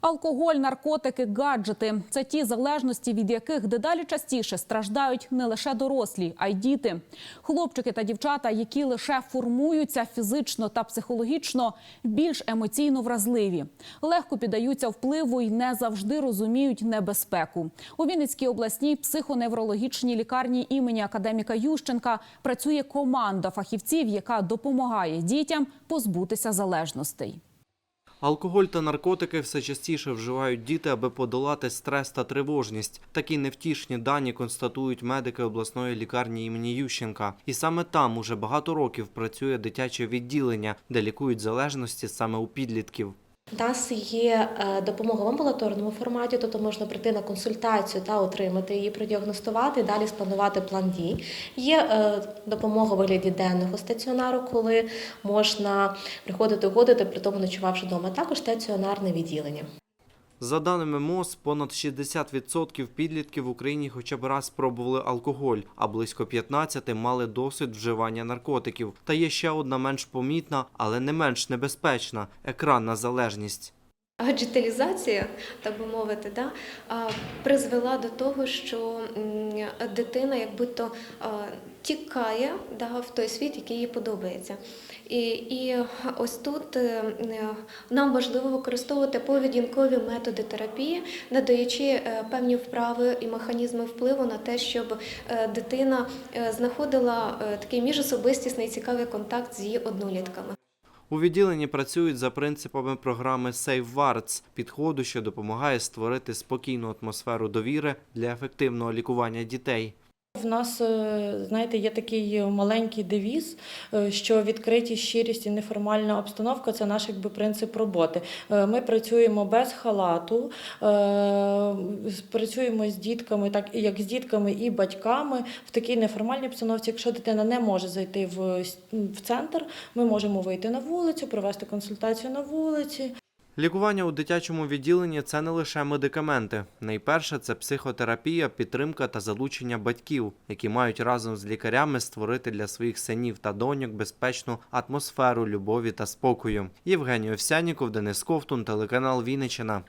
Алкоголь, наркотики, гаджети це ті залежності, від яких дедалі частіше страждають не лише дорослі, а й діти. Хлопчики та дівчата, які лише формуються фізично та психологічно, більш емоційно вразливі, легко піддаються впливу і не завжди розуміють небезпеку. У Вінницькій обласній психоневрологічній лікарні імені академіка Ющенка працює команда фахівців, яка допомагає дітям позбутися залежностей. Алкоголь та наркотики все частіше вживають діти, аби подолати стрес та тривожність. Такі невтішні дані констатують медики обласної лікарні імені Ющенка. І саме там уже багато років працює дитяче відділення, де лікують залежності саме у підлітків. У нас є е, допомога в амбулаторному форматі, тобто можна прийти на консультацію та отримати її, продіагностувати, далі спланувати план дій. Є е, допомога у вигляді денного стаціонару, коли можна приходити угодити, при тому ночувавши вдома. Також стаціонарне відділення. За даними МОЗ, понад 60% підлітків в Україні хоча б раз спробували алкоголь, а близько 15 мали досвід вживання наркотиків. Та є ще одна менш помітна, але не менш небезпечна екранна залежність. Гаджеталізація, так би мовити, да, призвела до того, що дитина як будто тікає да, в той світ, який їй подобається. І, і ось тут е, нам важливо використовувати поведінкові методи терапії, надаючи е, певні вправи і механізми впливу на те, щоб е, дитина знаходила такий міжособистісний цікавий контакт з її однолітками. У відділенні працюють за принципами програми SafeWards, підходу, що допомагає створити спокійну атмосферу довіри для ефективного лікування дітей. В нас, е, знаєте, є такий маленький девіз, е, що відкритість, щирість і неформальна обстановка це наш якби принцип роботи. Е, Ми працюємо без халату, працюємо з дітками, так як з дітками і батьками в такій неформальній обстановці. Якщо дитина не може зайти в, в центр, ми можемо вийти на вулицю, провести консультацію на вулиці. Лікування у дитячому відділенні це не лише медикаменти. Найперше це психотерапія, підтримка та залучення батьків, які мають разом з лікарями створити для своїх синів та доньок безпечну атмосферу любові та спокою. Євгеній Овсяніков, Денис Ковтун, телеканал Вінниччина.